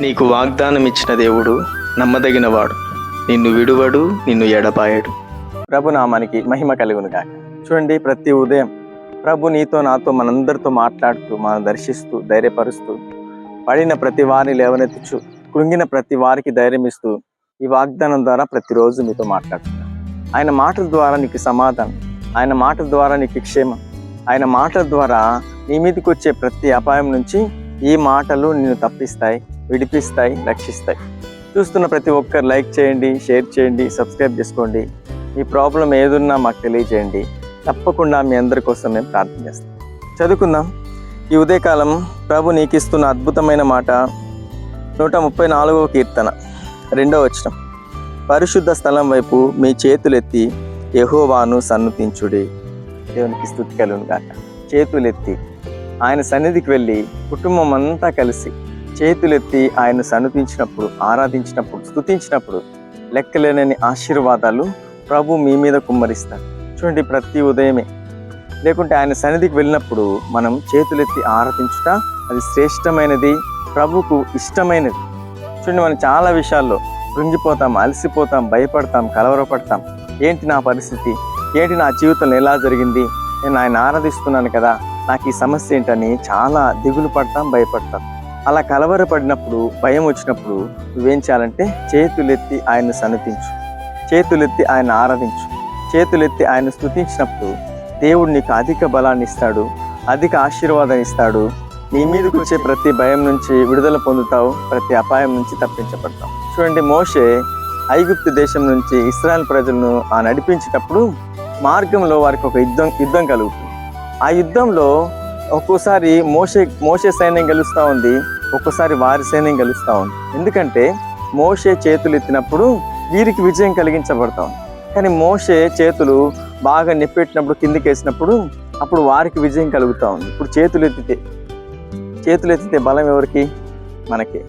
నీకు వాగ్దానం ఇచ్చిన దేవుడు నమ్మదగినవాడు. నిన్ను విడువడు నిన్ను ఎడపాయడు ప్రభు నామానికి మహిమ కలుగును కాక చూడండి ప్రతి ఉదయం ప్రభు నీతో నాతో మనందరితో మాట్లాడుతూ మనం దర్శిస్తూ ధైర్యపరుస్తూ పడిన ప్రతి వారిని లేవనెత్తుచు కృంగిన ప్రతి వారికి ధైర్యం ఇస్తూ ఈ వాగ్దానం ద్వారా ప్రతిరోజు మీతో మాట్లాడుతున్నాను ఆయన మాటల ద్వారా నీకు సమాధానం ఆయన మాటల ద్వారా నీకు క్షేమం ఆయన మాటల ద్వారా నీ మీదకి వచ్చే ప్రతి అపాయం నుంచి ఈ మాటలు నిన్ను తప్పిస్తాయి. విడిపిస్తాయి రక్షిస్తాయి. చూస్తున్న ప్రతి ఒక్కరు లైక్ చేయండి షేర్ చేయండి సబ్స్క్రైబ్ చేసుకోండి. మీ ప్రాబ్లం ఏదున్నా మాకు తెలియజేయండి. తప్పకుండా మీ అందరి కోసం మేము ప్రార్థన చేస్తాం. చదువుకుందాం. ఈ ఉదయకాలం ప్రభు నీకు ఇస్తున్న అద్భుతమైన మాట నూట ముప్పై నాలుగవ కీర్తన రెండవ వచనం. పరిశుద్ధ స్థలం వైపు మీ చేతులెత్తి యహోవాను సన్నతించుడి. దేవునికి స్థుతి కలుగును గాక చేతులెత్తి ఆయన సన్నిధికి వెళ్ళి కుటుంబం అంతా కలిసి చేతులెత్తి ఆయన సన్నుతించినప్పుడు ఆరాధించినప్పుడు స్థుతించినప్పుడు లెక్కలేనని ఆశీర్వాదాలు ప్రభు మీ మీద కుమ్మరిస్తారు చూడండి ప్రతి ఉదయమే. లేకుంటే ఆయన సన్నిధికి వెళ్ళినప్పుడు మనం చేతులెత్తి ఆరాధించుట అది శ్రేష్టమైనది ప్రభుకు ఇష్టమైనది. చూడండి మనం చాలా విషయాల్లో కృంగిపోతాం అలసిపోతాం భయపడతాం కలవరపడతాం. ఏంటి నా పరిస్థితి? ఏంటి నా జీవితంలో ఎలా జరిగింది? నేను ఆయన ఆరాధిస్తున్నాను కదా నాకు ఈ సమస్య ఏంటని చాలా దిగులు పడతాం భయపడతాం. అలా కలవరపడినప్పుడు భయం వచ్చినప్పుడు నువ్వేం చేయాలంటే చేతులెత్తి ఆయన సన్నతించు. చేతులెత్తి ఆయన ఆరాధించు. చేతులెత్తి ఆయన స్తుతించినప్పుడు దేవుడు నీకు అధిక బలాన్ని ఇస్తాడు అధిక ఆశీర్వాదాన్ని ఇస్తాడు. నీ మీదకి వచ్చే ప్రతి భయం నుంచి విడుదల పొందుతావు ప్రతి అపాయం నుంచి తప్పించబడతావు. చూడండి మోషే ఐగుప్తు దేశం నుంచి ఇస్రాయల్ ప్రజలను ఆ నడిపించేటప్పుడు మార్గంలో వారికి ఒక యుద్ధం యుద్ధం కలుగుతుంది. ఆ యుద్ధంలో ఒక్కోసారి మోషే మోషే సైన్యం గెలుస్తూ ఉంది ఒక్కోసారి వారి సైన్యం గెలుస్తూ ఉంది. ఎందుకంటే మోషే చేతులు ఎత్తినప్పుడు వీరికి విజయం కలిగించబడతా ఉంది. కానీ మోషే చేతులు బాగా నిప్పెట్టినప్పుడు కిందికి వేసినప్పుడు అప్పుడు వారికి విజయం కలుగుతూ ఉంది. ఇప్పుడు చేతులు ఎత్తితే చేతులు ఎత్తితే బలం ఎవరికి? మనకి.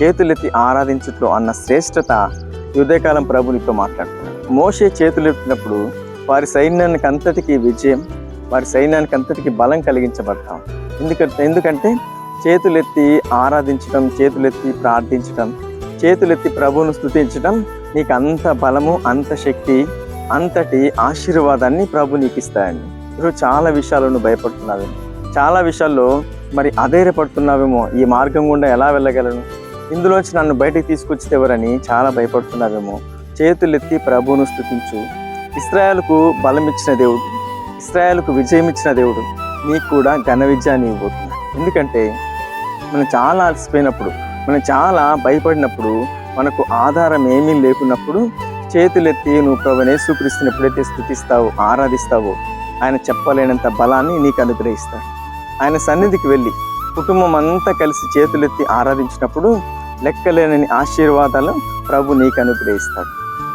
చేతులెత్తి ఆరాధించుట్లో అన్న శ్రేష్టత యుద్ధకాలం ప్రభునితో మాట్లాడుతున్నాడు. మోషే చేతులు ఎత్తినప్పుడు వారి సైన్యానికి అంతటికి విజయం వారి సైన్యానికి అంతటికి బలం కలిగించబడతాం. ఎందుకంటే ఎందుకంటే చేతులెత్తి ఆరాధించడం చేతులెత్తి ప్రార్థించడం చేతులెత్తి ప్రభువును స్తుతించడం నీకు అంత బలము అంత శక్తి అంతటి ఆశీర్వాదాన్ని ప్రభు నీకు ఇస్తాయండి ఈరోజు చాలా విషయాలను భయపడుతున్నావు చాలా విషయాల్లో మరి అధైర్యపడుతున్నావేమో. ఈ మార్గం గుండా ఎలా వెళ్ళగలను? ఇందులోంచి నన్ను బయటికి తీసుకొచ్చితే ఎవరని చాలా భయపడుతున్నావేమో. చేతులెత్తి ప్రభువును స్తుతించు. ఇస్రాయల్కు బలం ఇచ్చిన దేవుడు. ఇస్రాయల్కు విజయం ఇచ్చిన దేవుడు నీకు కూడా ఘన విజయాన్ని ఇవ్వబోతున్నాడు. ఎందుకంటే మనం చాలా అలసిపోయినప్పుడు మనం చాలా భయపడినప్పుడు మనకు ఆధారం ఏమీ లేకున్నప్పుడు చేతులెత్తి నువ్వు ప్రభునే యేసుక్రీస్తుని ఎప్పుడైతే స్థుతిస్తావో ఆరాధిస్తావో ఆయన చెప్పలేనంత బలాన్ని నీకు అనుగ్రహిస్తాడు. ఆయన సన్నిధికి వెళ్ళి కుటుంబం అంతా కలిసి చేతులెత్తి ఆరాధించినప్పుడు లెక్కలేనని ఆశీర్వాదాలు ప్రభు నీకు అనుగ్రహిస్తాడు.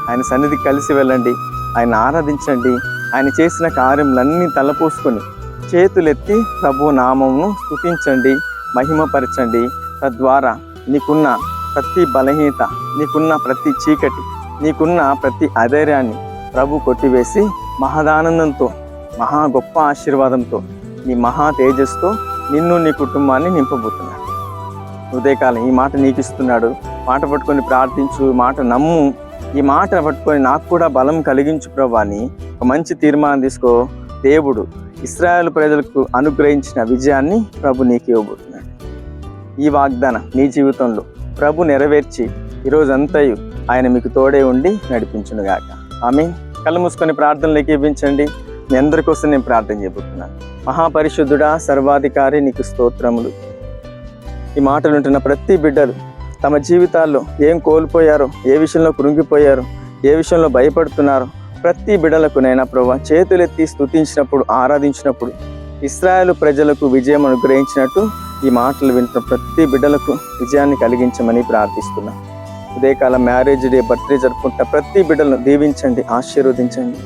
ఆయన సన్నిధికి కలిసి వెళ్ళండి ఆయన ఆరాధించండి ఆయన చేసిన కార్యములన్నీ తలపోసుకొని చేతులెత్తి ప్రభు నామమును స్థుతించండి మహిమపరచండి. తద్వారా నీకున్న ప్రతి బలహీనత నీకున్న ప్రతి చీకటి నీకున్న ప్రతి అధైర్యాన్ని ప్రభు కొట్టివేసి మహదానందంతో మహా గొప్ప ఆశీర్వాదంతో నీ మహా తేజస్తో నిన్ను నీ కుటుంబాన్ని నింపబోతున్నాడు. ఉదయకాలం ఈ మాట నీకు ఇస్తున్నాడు. మాట పట్టుకొని ప్రార్థించు మాట నమ్ము. ఈ మాట పట్టుకొని నాకు కూడా బలం కలిగించు ప్రభు అని ఒక మంచి తీర్మానం తీసుకో. దేవుడు ఇస్రాయేల్ ప్రజలకు అనుగ్రహించిన విజయాన్ని ప్రభు నీకు ఇవ్వబోతున్నాడు. ఈ వాగ్దానం నీ జీవితంలో ప్రభు నెరవేర్చి ఈరోజంతయు ఆయన మీకు తోడే ఉండి నడిపించునుగాక ఆమె కళ్ళు మూసుకొని ప్రార్థనలు ఏకీపించండి మీ అందరి కోసం నేను ప్రార్థన చేయబోతున్నాను. మహాపరిశుద్ధుడా సర్వాధికారి నీకు స్తోత్రములు. ఈ మాటలు ఉంటున్న ప్రతి బిడ్డలు తమ జీవితాల్లో ఏం కోల్పోయారో ఏ విషయంలో కృంగిపోయారో ఏ విషయంలో భయపడుతున్నారో ప్రతి బిడలకునైనా ప్రభా చేతులెత్తి స్తుతించినప్పుడు ఆరాధించినప్పుడు ఇస్రాయేల్ ప్రజలకు విజయం అనుగ్రహించినట్టు ఈ మాటలు వింటున్న ప్రతి బిడ్డలకు విజయాన్ని కలిగించమని ప్రార్థిస్తున్నా. ఉదయకాల మ్యారేజ్ డే బర్త్డే జరుపుకుంటున్న ప్రతి బిడ్డలను దీవించండి ఆశీర్వదించండి.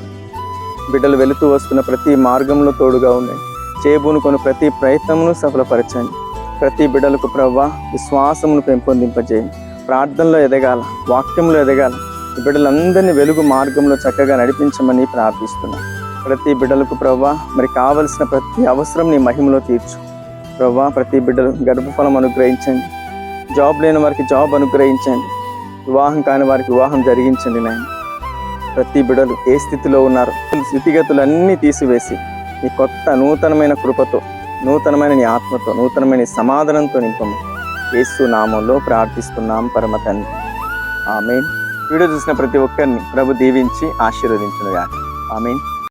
బిడ్డలు వెళుతూ వస్తున్న ప్రతి మార్గంలో తోడుగా ఉండండి. చేబూనుకొని ప్రతి ప్రయత్నమును సఫలపరచండి. ప్రతి బిడ్డలకు ప్రవ్వ విశ్వాసమును పెంపొందింపజేయండి. ప్రార్థనలో ఎదగాల వాక్యంలో ఎదగాలి బిడ్డలందరినీ వెలుగు మార్గంలో చక్కగా నడిపించమని ప్రార్థిస్తున్నాను ప్రతి బిడ్డలకు ప్రవ్వా మరి కావలసిన ప్రతి అవసరం నీ మహిమలో తీర్చు. ప్రవ్వా ప్రతి బిడ్డలు గర్భఫలం అనుగ్రహించండి. జాబ్ లేని వారికి జాబ్ అనుగ్రహించండి. వివాహం కాని వారికి వివాహం జరిగించండి నాయన. ప్రతి బిడలు ఏ స్థితిలో ఉన్నారో స్థితిగతులన్నీ తీసివేసి నీ కొత్త నూతనమైన కృపతో నూతనమైన నీ ఆత్మతో నూతనమైన సమాధానంతో నింపము యేసు నామంలో ప్రార్థిస్తున్నాం పరమ తండ్రి. ఆమె వీడియో చూసిన ప్రతి ఒక్కరిని ప్రభు దీవించి ఆశీర్వదించునుగా ఆమెన్.